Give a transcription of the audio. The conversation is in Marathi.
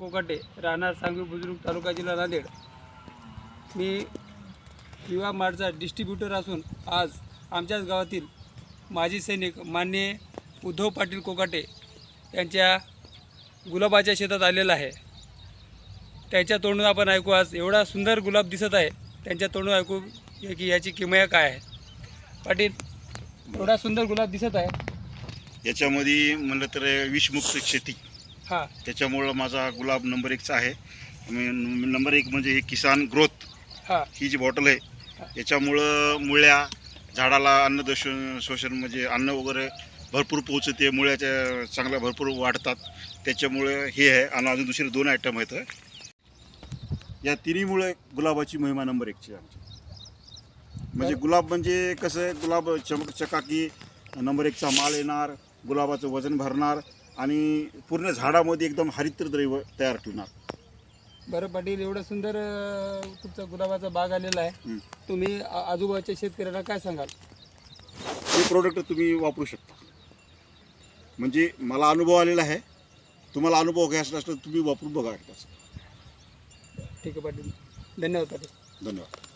कोकाटे राहणार सांगवी बुजुर्ग तालुका जिल्हा नांदेड. मी युवा मार्टचा डिस्ट्रीब्युटर असून आज आमच्याच गावातील माजी सैनिक मान्य उद्धव पाटील कोकाटे यांच्या गुलाबाच्या शेतात आलेला आहे. त्यांच्या तोंडून आपण ऐकू आज एवढा सुंदर गुलाब दिसत आहे. त्यांच्या तोंडून ऐकू या की याची किमया काय आहे. पाटील एवढा सुंदर गुलाब दिसत आहे. याच्यामध्ये म्हणलं तर विषमुक्त शेती. हां. त्याच्यामुळं माझा गुलाब नंबर एकचा आहे. मी- नंबर एक म्हणजे हे किसान ग्रोथ. हां. ही जी बॉटल आहे याच्यामुळं मुळ्या झाडाला अन्न शोषण म्हणजे अन्न वगैरे भरपूर पोचते मुळ्याच्या चांगल्या भरपूर वाढतात. त्याच्यामुळे हे आहे आणि अजून दुसरे दोन आयटम आहेत. या तिन्हीमुळे गुलाबाची महिमा नंबर एकची आहे आमची. म्हणजे गुलाब म्हणजे कसं आहे गुलाब चमक चकाकी नंबर एकचा माल येणार गुलाबाचं वजन भरणार आणि पूर्ण झाडामध्ये एकदम हरितद्रव्य तयार ठेवणार. बरं पाटील एवढं सुंदर अं, तुमचा गुलाबाचा बाग आलेला आहे. तुम्ही आ- आजूबाजूच्या शेतकऱ्यांना काय सांगाल? हे प्रोडक्ट तुम्ही वापरू शकता. म्हणजे मला अनुभव आलेला आहे. तुम्हाला अनुभव घ्यायचा असला तर तुम्ही वापरून बघा एकदाच ठीक आहे पाटील. धन्यवाद पाटील. धन्यवाद.